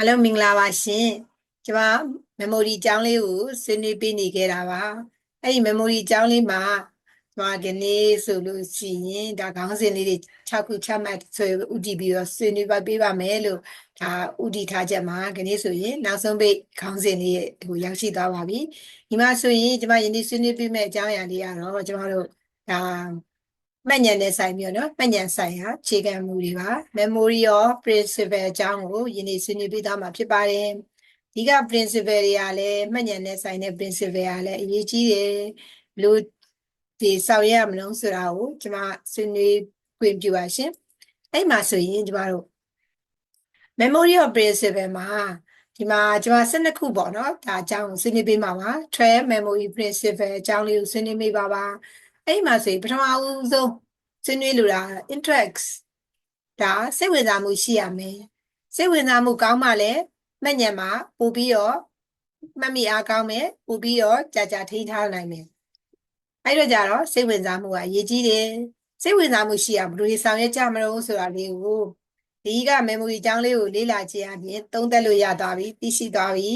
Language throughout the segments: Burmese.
အားလုံးမင်္ဂလာပါရှင်ကျွန်မ memory အကြောင်းလေးကိုဆွေးနွေးပေးနေခဲ့တာပါအဲ့ဒီ memory အကြောင်းလေးမှာကျွန်မဒီနေ့ဆိုလို့ရှိရင်ဒါခေါင်းစဉ်လေးတွေ6ခုချမှတ်ဆွေးဥတည်ပြီးတော့ဆွေးနွေးပါပေးပါမယ်လို့ဒါဥတည်ထားချက်မှာဒီနေ့ဆိုရင်နောက်ဆုံးပိတ်ခေါင်းစဉ်လေးဟိုရောက်ရှိသွားပါပြီဒီမှာဆိုရင်ကျွန်မယနေ့ဆွေးနွေးပေးမယ့်အကြောင်းအရာလေးကတော့ကျွန်တော်တို့ဒါ မှတ်ဉာဏ်နဲ့ဆိုင်ပြီးတော့နော်မှတ်ဉာဏ်ဆိုင်ရာခြေခံမူတွေပါ memory of principle အကြောင်းကိုယနေ့ဆွေးနွေးပေးသွားမှာဖြစ်ပါတယ်ဒီက principle တွေကလည်းမှတ်ဉာဏ်နဲ့ဆိုင်တဲ့ principle ကလည်းအရေးကြီးတယ်လို့ဒီဆောင်ရွက်ရမလို့ဆိုတာကိုကျွန်မဆွေးနွေးခွင့်ပြုပါရှင်အဲ့မှာဆိုရင်ကျွန်မတို့ memory of principle မှာဒီမှာကျွန်မ12ခုပေါ့နော်ဒါအကြောင်းကိုဆွေးနွေးပေးမှာပါ trail memory principle အကြောင်းလေးကိုဆွေးနွေးပေးပါပါ အဲ့မှာဆိုရင်ပထမဦးဆုံးဆွေးနွေးလိုတာ interest ဒါစိတ်ဝင်စားမှုရှိရမယ်စိတ်ဝင်စားမှုကောင်းမှလည်းမှတ်ဉာဏ်မှာပို့ပြီးတော့မှတ်မိအားကောင်းမယ်ပို့ပြီးတော့ကြာကြာထိန်းထားနိုင်မယ်အဲ့တော့ကြတော့စိတ်ဝင်စားမှုကအရေးကြီးတယ်စိတ်ဝင်စားမှုရှိအောင်ဘယ်လိုဆောင်ရွက်ကြမလို့ဆိုတာလေးကိုဒီက memory အကြောင်းလေးကိုလေ့လာခြင်းအပြင်သုံးသပ်လို့ရသွားပြီသိရှိသွားပြီ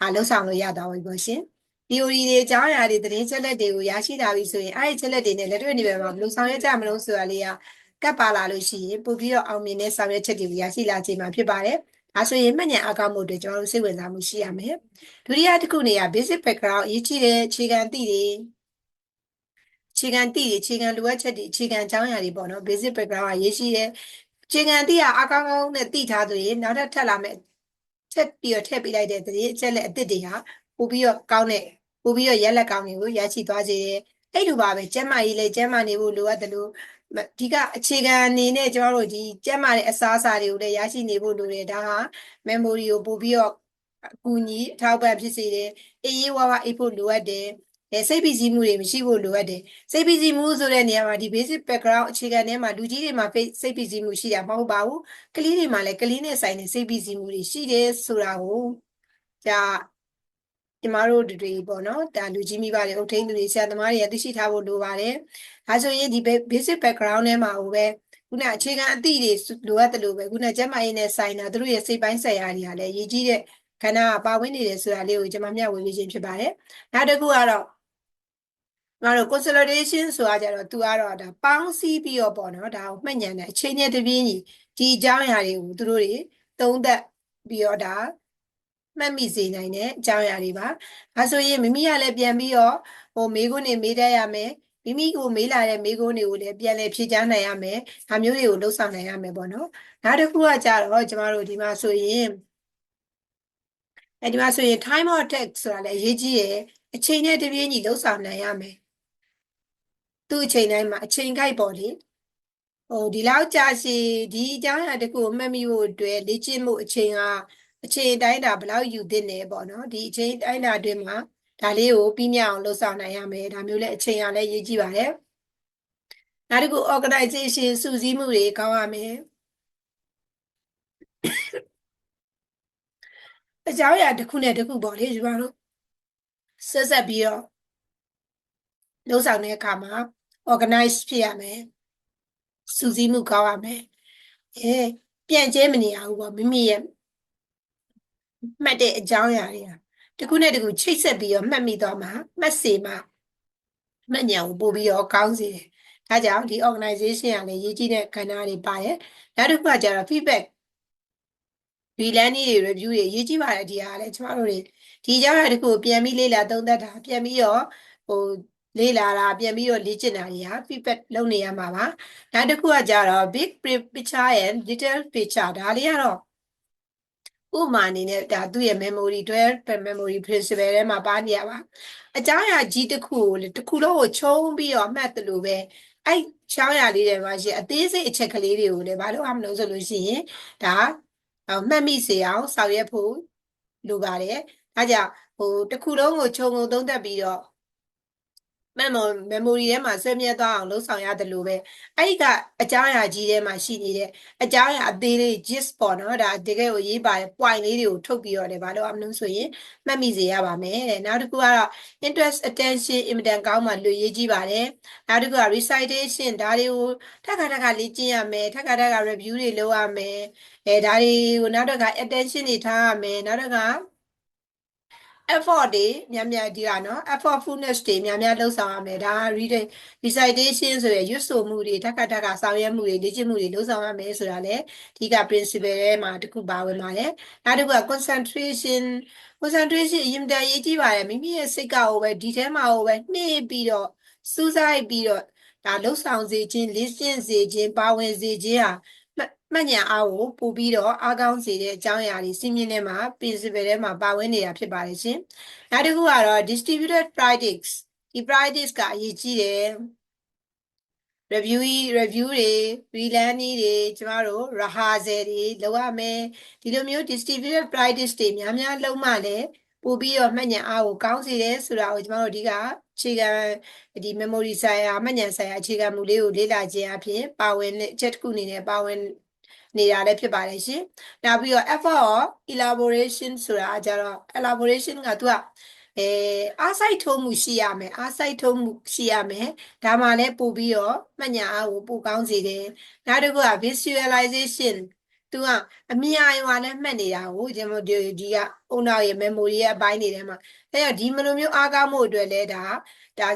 အားလှုပ်ဆောင်လို့ရသွားပြီပေါ့ရှင် theory တွေအကြောင်းအရာတွေသတင်းချက်လက်တွေကိုရရှိလာပြီဆိုရင်အဲ့ဒီချက်လက်တွေနဲ့လက်တွေ့နေပဲမှာဘယ်လိုဆောင်ရွက်ကြမလို့ဆိုတာလေးကကပ်ပါလာလို့ရှိရင်ပို့ပြီးတော့အောင်မြင်တဲ့ဆောင်ရွက်ချက်တွေကိုရရှိလာခြင်းမှာဖြစ်ပါတယ်။ဒါဆိုရင်မှတ်ဉာဏ်အကောင်းမှုတွေကျွန်တော်တို့စိတ်ဝင်စားမှုရှိရမယ်။ဒုတိယတစ်ခုနေရ basic background အရေးကြီးတဲ့အခြေခံသိတွေအခြေခံသိတွေအခြေခံလိုအပ်ချက်တွေအခြေခံအကြောင်းအရာတွေပေါ့နော် basic background အရေးကြီးတဲ့အခြေခံသိရအကောင်းကောင်းနဲ့သိထားသူရင်နောက်ထပ်ထပ်လာမယ့်ထပ်ပြီးတော့ထည့်ပေးလိုက်တဲ့သတင်းအချက်လက်အသစ်တွေဟာ ပို့ပြီးတော့ကောင်းတဲ့ပို့ပြီးတော့ရက်လက်ကောင်းတွေကိုရရှိသွားစေတယ်။အဲ့လိုပါပဲကျမ်းမာရေးလည်းကျမ်းမာနေဖို့လိုအပ်တယ်လို့ဒီကအခြေခံအနေနဲ့ကျွန်တော်တို့ဒီကျက်မာတဲ့အစားအစာတွေကိုလည်းရရှိနေဖို့လိုတယ်ဒါဟာ memory ကိုပို့ပြီးတော့အကူအညီအထောက်ပံ့ဖြစ်စေတယ်အေးအေးဝါးဝါးအိပ်ဖို့လိုအပ်တယ်အဲစိတ်ပီစီမှုတွေမရှိဖို့လိုအပ်တယ်စိတ်ပီစီမှုဆိုတဲ့နေရာမှာဒီ basic background အခြေခံထဲမှာလူကြီးတွေမှာစိတ်ပီစီမှုရှိတာမဟုတ်ပါဘူးကလေးတွေမှာလည်းကလေးနဲ့ဆိုင်တဲ့စိတ်ပီစီမှုတွေရှိတယ်ဆိုတာကိုဒါ ကျမတို့တွေပေါ့နော်ဒါလူကြီးမိဘတွေအုပ်ထိန်းသူတွေဆရာသမားတွေကသိရှိထားဖို့လိုပါတယ်။ဒါဆိုရင်ဒီ basic background ထဲမှာဟိုပဲခုနအခြေခံအသည့်တွေလိုအပ်တယ်လို့ပဲခုနကျမရေးနဲ့ဆိုင်တာတို့ရဲ့စိတ်ပိုင်းဆိုင်ရာတွေကလည်းရည်ကြီးတဲ့ခန္ဓာကပါဝင်နေတယ်ဆိုတာလေးကိုကျွန်မမျှဝေပေးခြင်းဖြစ်ပါတယ်။နောက်တစ်ခုကတော့ငါတို့ consolidation ဆိုတာကြတော့သူကတော့ဒါပေါင်းစည်းပြီးတော့ပေါ့နော်ဒါကိုမှတ်ဉာဏ်နဲ့အချိန်နဲ့တပြေးညီဒီအကြောင်းအရာတွေကိုသူတို့တွေသုံးသပ်ပြီးတော့ဒါ မှတ်မိစေနိုင်တဲ့အကြောင်းအရာတွေပါ။ဒါဆိုရင်မိမိကလည်းပြန်ပြီးတော့ဟိုမေးခွန်းတွေမေးတတ်ရမယ်။မိမိကိုမေးလာတဲ့မေးခွန်းတွေကိုလည်းပြန်လည်ဖြေကြားနိုင်ရမယ်။ဒါမျိုးတွေကိုလှုပ်ဆောင်နိုင်ရမယ်ပေါ့နော်။နောက်တစ်ခုကကြတော့ကျမတို့ဒီမှာဆိုရင်အဲဒီမှာဆိုရင် time of attack ဆိုတာလည်းအရေးကြီးရယ်အချိန်နဲ့တပြေးညီလှုပ်ဆောင်နိုင်ရမယ်။သူ့အချိန်တိုင်းမှာအချိန်ခိုက်ပေါ့လေ။ဟိုဒီလောက်ကြာရှည်ဒီအကြောင်းအရာတစ်ခုကိုမှတ်မိဖို့အတွက်လေ့ကျင့်မှုအချိန်က အချိန်တိုင်းတာဘယ်လောက်ယူသင့်တယ်ပေါ့နော်ဒီအချိန်တိုင်းတာအတွင်းမှာဒါလေးကိုပြီးမြောက်အောင်လှုပ်ဆောင်နိုင်ရမယ်ဒါမျိုးလည်းအချိန်ရလည်းရေးကြည့်ပါတယ်နောက်တစ်ခု organization စုစည်းမှုတွေကောင်းရမယ်အကြောင်းအရာတစ်ခုနဲ့တစ်ခုပေါ့လေဒီမှာတို့ဆက်ဆက်ပြီးတော့လှုပ်ဆောင်တဲ့အခါမှာ organize ဖြစ်ရမယ်စုစည်းမှုကောင်းရမယ်အဲပြန့်ကျဲမနေရဘူးပေါ့မိမိရဲ့ မှတ်တဲ့အကြောင်းအရာတွေကတခုနဲ့တခုချိတ်ဆက်ပြီးတော့မှတ်မိသွားမှာမှတ်စေမှာမှတ်ဉာဏ်ကိုပို့ပြီးတော့ကောင်းစေတယ်။ဒါကြောင့်ဒီ organization ကလည်းရေးကြည့်တဲ့ကဏ္ဍတွေပါတယ်။နောက်တစ်ခုကကျတော့ feedback re-learning တွေ review တွေရေးကြည့်ပါတယ်ဒီဟာလည်းကျမတို့တွေဒီအကြောင်းအရာတစ်ခုကိုပြန်ပြီးလေ့လာသုံးသပ်တာပြန်ပြီးတော့ဟိုလေ့လာတာပြန်ပြီးတော့လေ့ကျင့်တာတွေဟာ feedback လုပ်နေရမှာပါ။နောက်တစ်ခုကကြတော့ big picture and little picture ဒါလေးကတော့ ဥပမာအနေနဲ့ဒါသူ့ရဲ့ memory 12 memory principle ထဲမှာပါနေရပါအကြောင်းအရာကြီးတစ်ခုကိုလေတစ်ခုလုံးကိုခြုံပြီးတော့မှတ်တယ်လို့ပဲအဲ့ချောင်းရလေးတွေမှာရှိအသေးစိတ်အချက်ကလေးတွေကိုလည်းဘာလို့အောင်မလို့ဆိုလို့ရှိရင်ဒါမှတ်မိစေအောင်ဆောင်ရွက်ဖို့လိုပါတယ်ဒါကြောင့်ဟိုတစ်ခုလုံးကိုခြုံငုံသုံးသပ်ပြီးတော့ memory memory ထဲမှာဆွဲမြဲသွားအောင်လှုပ်ဆောင်ရတယ်လို့ပဲအဲ့ဒီကအကြောင်းအရာကြီးထဲမှာရှိနေတဲ့အကြောင်းအရာအသေးလေး gist ပေါ့နော်ဒါတကယ်ကိုရေးပါတယ် point လေးတွေကိုထုတ်ပြီးတော့လည်းဘာလို့အမလို့ဆိုရင်မှတ်မိစေရပါမယ်တဲ့နောက်တစ်ခုကတော့ interest attention အင်မတန်ကောင်းမှလူရေးကြည့်ပါတယ်နောက်တစ်ခုက recitation ဒါတွေကိုထပ်ခါထပ်ခါလေ့ကျင့်ရမယ်ထပ်ခါထပ်ခါ review တွေလုပ်ရမယ်အဲဒါတွေကိုနောက်တစ်ခါ attention တွေထားရမယ်နောက်တစ်ခါ effort တွေများများဒီကနော် effortfulness တွေများများလှုပ်ဆောင်ရမယ်ဒါ reading recitation ဆိုရရွတ်ဆိုမှုတွေထပ်ခါထပ်ခါဆောင်ရွက်မှုတွေလေ့ကျင့်မှုတွေလှုပ်ဆောင်ရမယ်ဆိုတာလေဒီက principle ထဲမှာတစ်ခုပါဝင်ပါတယ်နောက်တစ်ခုက concentration concentration အရင်တည်းရေးကြည့်ပါတယ်မိမိရဲ့စိတ်ကဟိုပဲဒီထဲမှာဟိုပဲနှိပ်ပြီးတော့စူးစိုက်ပြီးတော့ဒါလှုပ်ဆောင်စေခြင်းလေ့ကျင့်စေခြင်းပါဝင်စေခြင်းဟာ မှတ်ဉာဏ်အားကိုပို့ပြီးတော့အားကောင်းစေတဲ့အကြောင်းအရာတွေစီးမြင်ထဲမှာ principle ထဲမှာပါဝင်နေတာဖြစ်ပါတယ်ရှင်။နောက်တစ်ခုကတော့ distributed practice ဒီ practice ကအရေးကြီးတယ် review review တွေ relearn တွေကျမတို့ rehearsal တွေလုပ်ရမယ်ဒီလိုမျိုး distributed practice တွေများများလုပ်မှလည်း ပို့ပြီးတော့မှတ်ဉာဏ်အားကိုကောင်းစေတယ်ဆိုတာကိုကျမတို့ဒီကအခြေခံဒီ memory ဆိုင်ရာမှတ်ဉာဏ်ဆိုင်ရာအခြေခံမူလေးကိုလေ့လာခြင်းအပြင်ပါဝင်တဲ့အချက်တစ်ခုအနေနဲ့ပါဝင်နေတာလည်းဖြစ်ပါတယ်ရှင်။နောက်ပြီးတော့ effort of elaboration ဆိုတာကြတော့ elaboration ကသူကအဲအားစိုက်ထုံးမှုရှိရမယ်အားစိုက်ထုံးမှုရှိရမယ်ဒါမှလည်းပို့ပြီးတော့မှတ်ညာအားကိုပို့ကောင်းစေတယ်နောက်တစ်ခုက visualization သူကအမြင်အာရုံကလည်းမှတ်နေတာကိုကျွန်တော်ဒီဒီကအုံနောက်ရဲ့ memory ရဲ့အပိုင်းတွေထဲမှာအဲတော့ဒီမလိုမျိုးအားကောင်းမှုအတွက်လည်းဒါဒါ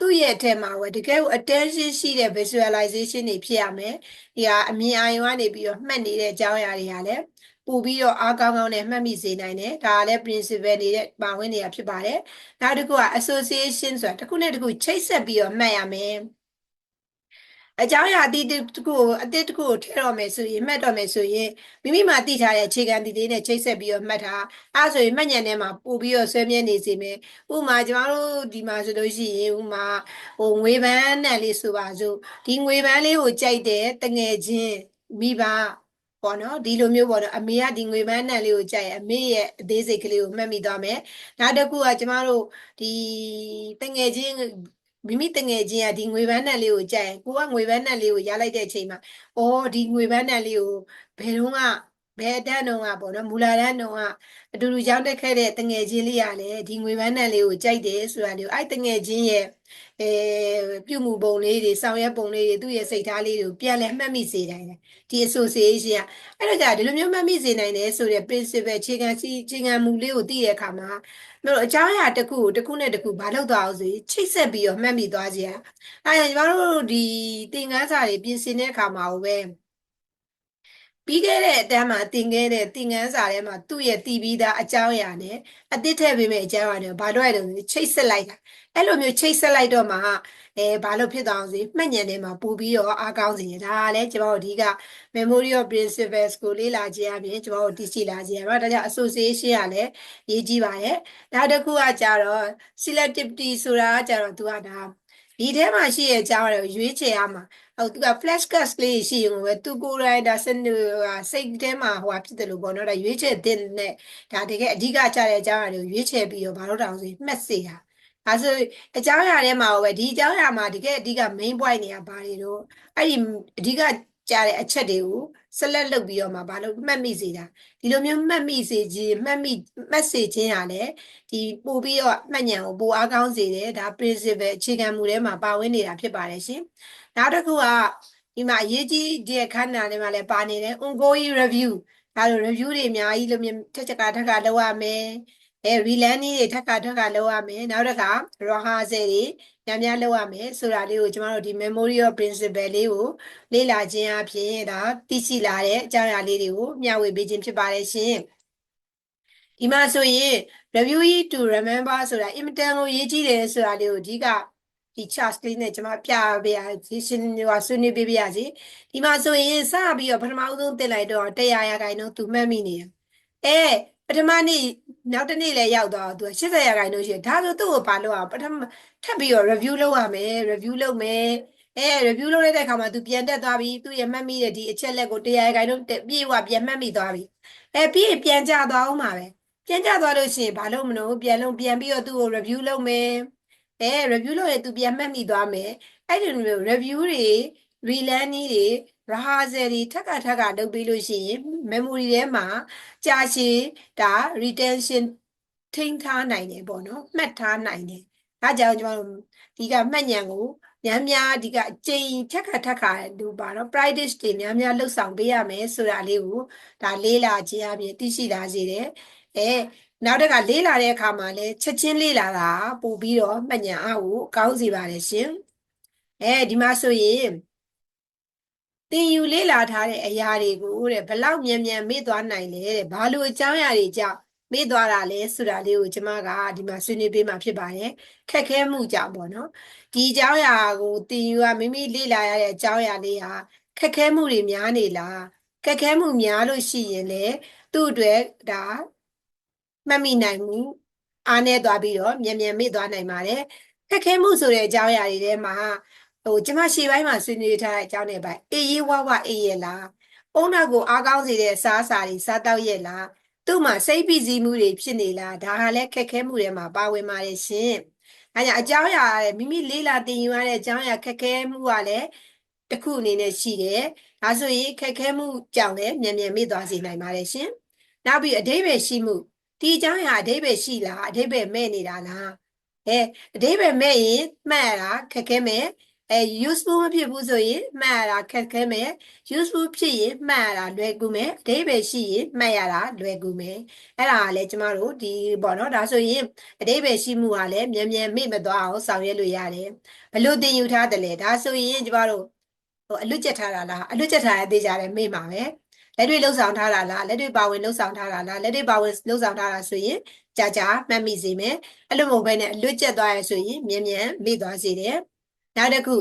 သူ့ရဲ့အထက်မှာဝယ်တကယ်ကို attention ရှိတဲ့ visualization တွေဖြစ်ရမယ်ဒီကအမြင်အာရုံကနေပြီးတော့မှတ်နေတဲ့အကြောင်းအရာတွေကလည်းပို့ပြီးတော့အားကောင်းကောင်းနဲ့မှတ်မိစေနိုင်တယ်ဒါကလည်း principle နေတဲ့ပါဝင်နေတာဖြစ်ပါတယ်နောက်တစ်ခုက association ဆိုတာတစ်ခုနဲ့တစ်ခုချိတ်ဆက်ပြီးတော့မှတ်ရမယ် အကြောင်းအရာအတိတစ်ခုကိုအတိတစ်ခုကိုထည့်တော့မယ်ဆိုရင်မှတ်တော့မယ်ဆိုရင်မိမိမှာသိထားတဲ့အခြေခံဒီလေးနဲ့ချိတ်ဆက်ပြီးတော့မှတ်ထားအဲဆိုရင်မှတ်ဉာဏ်ထဲမှာပို့ပြီးတော့ဆွဲမြဲနေစေမယ်ဥမာကျမတို့ဒီမှာဆိုလို့ရှိရင်ဥမာဟိုငွေပန်းနဲ့လေးဆိုပါစို့ဒီငွေပန်းလေးကိုကြိုက်တဲ့တငယ်ချင်းမိဘပေါ့နော်ဒီလိုမျိုးပေါ့နော်အမေကဒီငွေပန်းနံလေးကိုကြိုက်အမေရဲ့အသေးစိတ်ကလေးကိုမှတ်မိသွားမယ်နောက်တစ်ခုကကျမတို့ဒီတငယ်ချင်း မိမိတငယ်ချင်းကဒီငွေပန်းနံလေးကိုကြိုက်ကိုကငွေပန်းနံလေးကိုရလိုက်တဲ့အချိန်မှာအော်ဒီငွေပန်းနံလေးကိုဘယ်တော့မှ ဘယ်အတန်းတုန်းကပေါ့နော်မူလာတန်းတုန်းကအတူတူရောက်တက်ခဲ့တဲ့တငယ်ချင်းလေးကလည်းဒီငွေပန်းနံလေးကိုကြိုက်တယ်ဆိုတာလေးကိုအဲ့တငယ်ချင်းရဲ့အဲပြုမှုပုံလေးတွေဆောင်ရွက်ပုံလေးတွေသူ့ရဲ့စိတ်ထားလေးတွေကိုပြန်လဲမှတ်မိစေနိုင်တယ်ဒီ association ကအဲ့တော့ကြာဒီလိုမျိုးမှတ်မိစေနိုင်တယ်ဆိုတဲ့ principle အခြေခံစီအခြေခံမူလေးကိုသိတဲ့အခါမှာတို့အကြောင်းအရာတစ်ခုကိုတစ်ခုနဲ့တစ်ခုဘာလို့သွားအောင်ဆိုချိတ်ဆက်ပြီးတော့မှတ်မိသွားကြရအဲ့ဒါညီမတို့ဒီသင်ခန်းစာတွေပြင်ဆင်တဲ့အခါမှာပဲ ပြီးခဲ့တဲ့အတန်းမှာသင်ခဲ့တဲ့သင်ခန်းစာထဲမှာသူ့ရဲ့တည်ပြီးသားအကြောင်းအရာနဲ့အသစ်ထည့်ပေးမယ့်အကြောင်းအရာတွေဘာလို့ရလဲချိတ်ဆက်လိုက်တာအဲ့လိုမျိုးချိတ်ဆက်လိုက်တော့မှအဲဘာလို့ဖြစ်သွားအောင်စီမှတ်ဉာဏ်ထဲမှာပို့ပြီးတော့အားကောင်းစေတယ်ဒါကလည်းကျွန်တော်တို့အဓိက memory of principles ကိုလေ့လာခြင်းအပြင်ကျွန်တော်တို့သိရှိလာခြင်းအဲ့ဒါကြောင့် association ကလည်းရေးကြည့်ပါတယ်နောက်တစ်ခုကကြတော့ selectivity ဆိုတာကကြတော့သူကဒါ ဒီထဲမှာရှိရဲ့အကြောင်းအရာကိုရွေးချယ်ရမှာဟုတ်သူက flash cards လေးရှိရင်ပဲသူကိုယ်တိုင်ဒါစနစိတ်ထဲမှာဟိုဖြစ်တယ်လို့ပေါ့နော်ဒါရွေးချယ်တဲ့နဲ့ဒါတကယ်အဓိကကျတဲ့အကြောင်းအရာတွေကိုရွေးချယ်ပြီးတော့ဘာလို့တောင်ဆိုမှတ်စေတာဒါဆိုအကြောင်းအရာထဲမှာပဲဒီအကြောင်းအရာမှာတကယ်အဓိက main point တွေကဘာတွေတော့အဲ့ဒီအဓိက ကြတဲ့အချက်တွေကို select လုပ်ပြီးတော့မှဘာလို့မှတ်မိစေတာဒီလိုမျိုးမှတ်မိစေခြင်းမှတ်မိမှတ်စေခြင်းဟာလည်းဒီပို့ပြီးတော့မှတ်ဉာဏ်ကိုပိုအားကောင်းစေတယ်ဒါ principle အခြေခံမူထဲမှာပါဝင်နေတာဖြစ်ပါတယ်ရှင်နောက်တစ်ခုကဒီမှာအရေးကြီးတဲ့ခန္ဓာထဲမှာလည်းပါနေတယ် ongoing review ဒါလို review တွေအများကြီးလို့ထက်ချက်ကထက်ကလောက်ရမယ်အဲ relearning တွေထက်ကထက်ကလောက်ရမယ်နောက်တစ်ခါ rehearsal တွေ များများလုပ်ရမယ်ဆိုတာလေးကိုကျမတို့ဒီ memory of principle လေးကိုလေ့လာခြင်းအပြင်ဒါသိရှိလာတဲ့အကြောင်းအရာလေးတွေကိုမျှဝေပေးခြင်းဖြစ်ပါတယ်ရှင်ဒီမှာဆိုရင် review to remember ဆိုတာအင်မတန်ကိုရေးကြည့်တယ်ဆိုတာလေးကိုအဓိကဒီ chart လေးနဲ့ကျွန်မပြပေးရရှင်းဟိုဆွေးနွေးပေးပြရစီဒီမှာဆိုရင်စပြီးတော့ပထမဦးဆုံးတင်လိုက်တော့100ရာခိုင်နှုန်းသူမှတ်မိနေတယ်အဲ ပထမနေ့နောက်တစ်နေ့လည်းရောက်တော့သူ80ရာခိုင်နှုန်းရှိတယ်ဒါဆိုသူ့ကိုပါလို့အောင်ပထမထပ်ပြီးတော့ review လုပ်ရမယ် review လုပ်မယ်အဲ review လုပ်လိုက်တဲ့အခါမှာသူပြန်တက်သွားပြီသူရဲ့မှတ်မိတဲ့ဒီအချက်လက်ကို100ရာခိုင်နှုန်းပြည့်ဝပြန်မှတ်မိသွားပြီအဲပြီးရင်ပြန်ကြသွားအောင်ပါပဲပြန်ကြသွားလို့ရှိရင်ဘာလို့မလို့ပြန်လုံးပြန်ပြီးတော့သူ့ကို review လုပ်မယ်အဲ review လုပ်ရင်သူပြန်မှတ်မိသွားမယ်အဲ့ဒီလိုမျိုး review တွေ relearning တွေ rehearsal တွေထပ်ခါထပ်ခါလုပ်ပြီးလို့ရှိရင် memory ထဲမှာကြာရှည်ဒါ retention ထိန်းထားနိုင်တယ်ပေါ့နော်မှတ်ထားနိုင်တယ်ဒါကြောင့်ကျွန်တော်တို့ဒီကမှတ်ဉာဏ်ကိုများများဒီကအကျိန်ထက်ခါထက်ခါလို့ပါတော့ practice တွေများများလှုပ်ဆောင်ပေးရမယ်ဆိုတာလေးကိုဒါလေးလာခြင်းအပြင်သိရှိလာစေတယ်အဲနောက်တစ်ခါလေးလာတဲ့အခါမှာလည်းချက်ချင်းလေးလာတာပို့ပြီးတော့မှတ်ဉာဏ်အားကိုကောင်းစေပါတယ်ရှင်အဲဒီမှာဆိုရင် သင်ယူလေ့လာထားတဲ့အရာတွေကိုတဲ့ဘလောက်မြန်မြန်မေ့သွားနိုင်လဲတဲ့ဘာလို့အကြောင်းအရာတွေကြောင့်မေ့သွားတာလဲဆိုတာလေးကိုကျမကဒီမှာဆွေးနွေးပေးမှာဖြစ်ပါတယ်ခက်ခဲမှုကြောင့်ပေါ့နော်ဒီအကြောင်းအရာကိုသင်ယူကမိမိလေ့လာရတဲ့အကြောင်းအရာလေးဟာခက်ခဲမှုတွေများနေလားခက်ခဲမှုများလို့ရှိရင်လေသူ့အတွက်ဒါမှတ်မိနိုင်မှုအားနည်းသွားပြီးတော့မြန်မြန်မေ့သွားနိုင်ပါတယ်ခက်ခဲမှုဆိုတဲ့အကြောင်းအရာတွေထဲမှာ ဟိုကျမရှေ့ပိုင်းမှာဆွေးနွေးထားတဲ့အကြောင်းတွေပိုင်းအေးရေးဝဝအေးရလားအုံနောက်ကိုအားကောင်းစေတဲ့စားစာတွေစားတောက်ရဲ့လားသူ့မှာစိတ်ပီစီမှုတွေဖြစ်နေလားဒါဟာလည်းခက်ခဲမှုတွေမှာပါဝင်ပါတယ်ရှင်အဲကြောင့်အကြောင်းအရာတဲ့မိမိလေးလာတင်ယူရတဲ့အကြောင်းအရာခက်ခဲမှုကလည်းတစ်ခုအနေနဲ့ရှိတယ်ဒါဆိုရင်ခက်ခဲမှုကြောင့်လည်းမြန်မြန်မေ့သွားစေနိုင်ပါတယ်ရှင်နောက်ပြီးအဓိပ္ပာယ်ရှိမှုဒီအကြောင်းအရာအဓိပ္ပာယ်ရှိလားအဓိပ္ပာယ်မဲ့နေတာလားအဲအဓိပ္ပာယ်မဲ့ရင်မှတ်ရတာခက်ခဲမဲ့ အဲ useful မဖြစ်ဘူးဆိုရင်မှတ်ရတာခက်ခဲမယ် useful ဖြစ်ရင်မှတ်ရတာလွယ်ကူမယ်အဓိပ္ပာယ်ရှိရင်မှတ်ရတာလွယ်ကူမယ်အဲ့ဒါကလည်းကျမတို့ဒီပေါ့နော်ဒါဆိုရင်အဓိပ္ပာယ်ရှိမှုကလည်းမြန်မြန်မေ့မသွားအောင်ဆောင်ရွက်လို့ရတယ်ဘလို့သင်ယူထားတယ်လဲဒါဆိုရင်ကျမတို့ဟိုအလွတ်ကျက်ထားတာလားအလွတ်ကျက်ထားရသေးကြတယ်မေ့မှာပဲလက်တွေလှုပ်ဆောင်ထားတာလားလက်တွေပါဝင်လှုပ်ဆောင်ထားတာလားလက်တွေပါဝင်လှုပ်ဆောင်ထားတာဆိုရင်ကြာကြာမှတ်မိစေမယ်အဲ့လိုမဟုတ်ဘဲနဲ့အလွတ်ကျက်သွားရဆိုရင်မြန်မြန်မေ့သွားစေတယ် နောက်တစ်ခု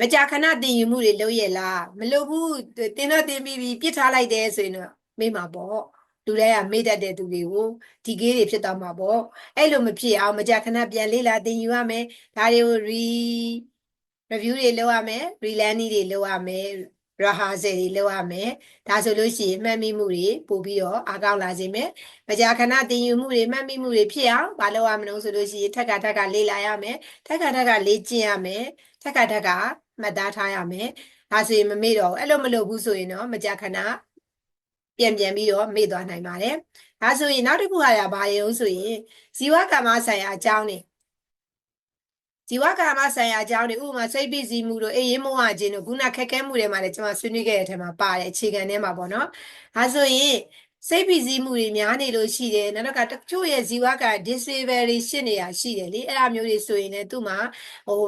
မကြာခဏတင်ယူမှုတွေလုပ်ရလားမလုပ်ဘူးတင်တော့တင်ပြီးပြီပြစ်ထားလိုက်တယ်ဆိုရင်တော့မေ့မှာပေါ့လူတွေကမေ့တတ်တဲ့သူတွေကိုဒီကေးတွေဖြစ်သွားမှာပေါ့အဲ့လိုမဖြစ်အောင်မကြာခဏပြန်လေ့လာတင်ယူရမယ်ဒါတွေကို re review တွေလုပ်ရမယ် relearning တွေလုပ်ရမယ် rehearsal တွေလုပ်ရမယ်ဒါဆိုလို့ရှိရင်မှတ်မိမှုတွေပို့ပြီးတော့အားကောင်းလာစေမယ်မကြာခဏတင်ယူမှုတွေမှတ်မိမှုတွေဖြစ်အောင်မလုပ်ရမလို့ဆိုလို့ရှိရင်ထက်ကထက်ကလေ့လာရမယ်ထက်ကထက်ကလေ့ကျင့်ရမယ်ထက်ကထက်ကမှတ်သားထားရမယ်ဒါဆိုရင်မမေ့တော့ဘူးအဲ့လိုမလုပ်ဘူးဆိုရင်တော့မကြာခဏပြန်ပြန်ပြီးတော့မေ့သွားနိုင်ပါတယ်ဒါဆိုရင်နောက်တစ်ခုဟာရဘာရုံဆိုရင်ဇီဝကမ္မဆိုင်ရာအကြောင်းနေ ဇီဝကာမဆိုင်ရာအကြောင်းတွေဥပမာစိတ်ပိစီမှုတို့အေးရင်မောဟခြင်းတို့ခုနခက်ခဲမှုတွေမှာလည်းကျွန်မဆွေးနွေးခဲ့တဲ့အထက်မှာပါတယ်အခြေခံထဲမှာပေါ့နော်ဒါဆိုရင်စိတ်ပိစီမှုတွေများနေလို့ရှိတယ်နောက်တော့ကတချို့ရဲ့ဇီဝက disable တွေရှင်းနေတာရှိတယ်လေအဲ့ဒါမျိုးတွေဆိုရင်လည်းသူ့မှာဟို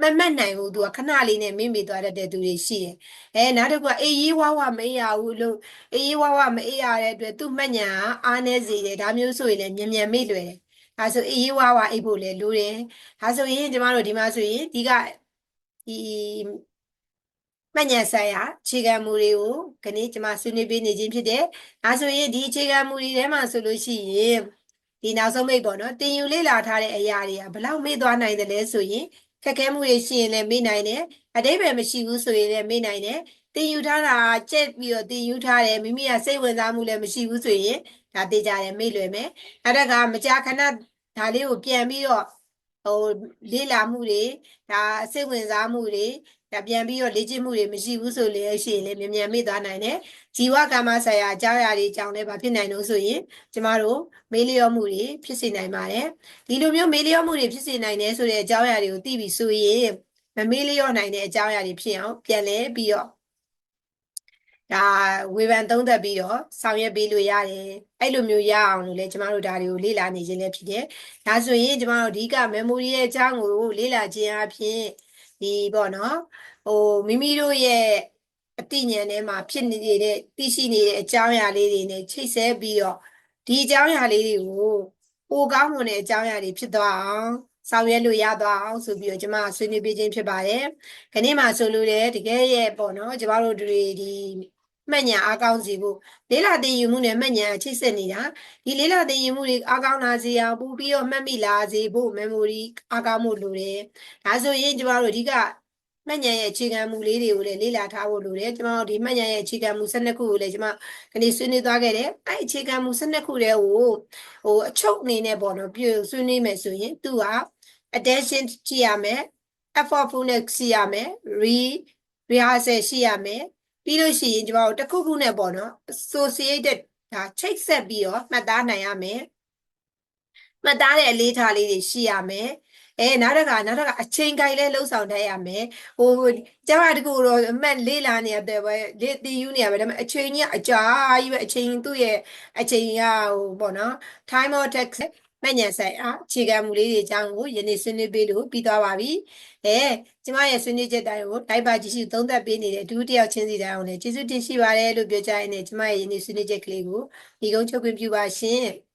မမတ်နိုင်ဘူးသူကခဏလေးနဲ့မိမိသွားတတ်တဲ့သူတွေရှိတယ်အဲနောက်တစ်ခုကအေးရေးဝဝမအေးရဘူးလို့အေးရေးဝဝမအေးရတဲ့အတွက်သူ့မှတ်ညာအားနေစေတယ်ဒါမျိုးဆိုရင်လည်းမြန်မြန်မေ့လွယ်တယ် ဒါဆိုအေးဝါဝါအိပ်ဖို့လည်းလိုတယ်ဒါဆိုရင်ကျမတို့ဒီမှာဆိုရင်ဒီကဒီမညံဆိုင်ရာအခြေခံမူတွေကိုခဏကျမဆွေးနွေးပေးနေခြင်းဖြစ်တယ်ဒါဆိုရင်ဒီအခြေခံမူတွေထဲမှာဆိုလို့ရှိရင်ဒီနောက်ဆုံးမိတ်ပေါ့နော်တင်ယူလေ့လာထားတဲ့အရာတွေကဘလောက်မေ့သွားနိုင်တယ်လဲဆိုရင်ခက်ခဲမှုတွေရှိရင်လည်းမေ့နိုင်တယ်အတိပ္ပယ်မရှိဘူးဆိုရင်လည်းမေ့နိုင်တယ်တင်ယူထားတာကြက်ပြီးတော့တင်ယူထားတယ်မိမိကစိတ်ဝင်စားမှုလည်းမရှိဘူးဆိုရင် ဒါသိကြတယ်မေ့လွယ်မယ်အဲ့ဒါကမကြာခဏဒါလေးကိုပြန်ပြီးတော့ဟိုလေ့လာမှုတွေဒါစိတ်ဝင်စားမှုတွေဒါပြန်ပြီးတော့လေ့ကျင့်မှုတွေမရှိဘူးဆိုလည်းရှိရင်လည်းမြန်မြန်မေ့သွားနိုင်တယ်ဇီဝကမ္မဆိုင်ရာအကြောင်းအရာတွေအကြောင်းလည်းဘာဖြစ်နိုင်လို့ဆိုရင်ကျမတို့မေးလျော့မှုတွေဖြစ်စေနိုင်ပါတယ်ဒီလိုမျိုးမေးလျော့မှုတွေဖြစ်စေနိုင်တယ်ဆိုတဲ့အကြောင်းအရာတွေကိုသိပြီဆိုရင်မမေးလျော့နိုင်တဲ့အကြောင်းအရာတွေဖြစ်အောင်ပြန်လဲပြီးတော့ ဒါဝေဖန်သုံးသပ်ပြီးတော့ဆောင်ရွက်ပေးလို့ရတယ်အဲ့လိုမျိုးရအောင်လို့လည်းကျမတို့ဒါတွေကိုလေ့လာနေခြင်းလည်းဖြစ်တယ်ဒါဆိုရင်ကျမတို့အဓိက memory ရဲ့အကြောင်းကိုလေ့လာခြင်းအပြင်ဒီပေါ့နော်ဟိုမိမိတို့ရဲ့အသိဉာဏ်ထဲမှာဖြစ်နေတဲ့သိရှိနေတဲ့အကြောင်းအရာလေးတွေနဲ့ချိတ်ဆက်ပြီးတော့ဒီအကြောင်းအရာလေးတွေကိုပိုကောင်းမွန်တဲ့အကြောင်းအရာတွေဖြစ်သွားအောင်ဆောင်ရွက်လို့ရသွားအောင်ဆိုပြီးတော့ကျမဆွေးနွေးပေးခြင်းဖြစ်ပါတယ်။ခဏမှဆိုလို့လည်းတကယ်ရဲ့ပေါ့နော်ကျမတို့တွေဒီ မှတ်ညာအားကောင်းစေဖို့လေးလာသိယူမှုနဲ့မှတ်ညာချိတ်ဆက်နေတာဒီလေးလာသိယူမှုတွေအားကောင်းလာစေအောင်ပို့ပြီးတော့မှတ်မိလာစေဖို့ memory အားကောင်းမှုလိုတယ်ဒါဆိုရင်ကျမတို့အဓိကမှတ်ဉာဏ်ရဲ့အခြေခံမူလေးတွေကိုလည်းလေ့လာထားဖို့လိုတယ်ကျွန်တော်တို့ဒီမှတ်ဉာဏ်ရဲ့အခြေခံမူ12ခုကိုလည်းကျွန်မခဏဆွေးနွေးသွားခဲ့တယ်အဲ့အခြေခံမူ12ခုတည်းကိုဟိုအချုပ်အနေနဲ့ပေါ့နော်ပြုဆွေးနွေးမယ်ဆိုရင်သူက attention ကြည့်ရမယ် effortfulness ရှိရမယ် re rehearsal ရှိရမယ် ပြီးလို့ရှိရင်ကျွန်တော်တို့တစ်ခုခုနဲ့ပေါ့နော် associated ဒါချိတ်ဆက်ပြီးတော့မှတ်သားနိုင်ရမယ်မှတ်သားတဲ့အလေးထားလေးတွေရှိရမယ်အဲနောက်တစ်ခါနောက်တစ်ခါအချိန်ကြိုင်လဲလှုပ်ဆောင်တတ်ရမယ်ဟိုကျမတကူတော့အမှတ်လေးလာနေရတယ်ပဲလေတီယူနေရပဲဒါပေမဲ့အချိန်ကြီးအကြာကြီးပဲအချိန်သူ့ရဲ့အချိန်ကဟိုပေါ့နော် time of text မညံဆိုင်အားအခြေခံမူလေးတွေအကြောင်းကိုယနေ့ဆွေးနွေးပေးလို့ပြီးသွားပါပြီ။အဲကျမရဲ့ဆွေးနွေးချက်တိုင်းကိုတိုက်ပါကြည့်ရှုသုံးသပ်ပေးနေတဲ့ဒုတိယချင်းစီတိုင်းအောင်လည်းကျေးဇူးတင်ရှိပါတယ်လို့ပြောကြရင်းနဲ့ကျမရဲ့ယနေ့ဆွေးနွေးချက်ကလေးကိုဒီကုန်းချုပ်ခွင့်ပြုပါရှင်။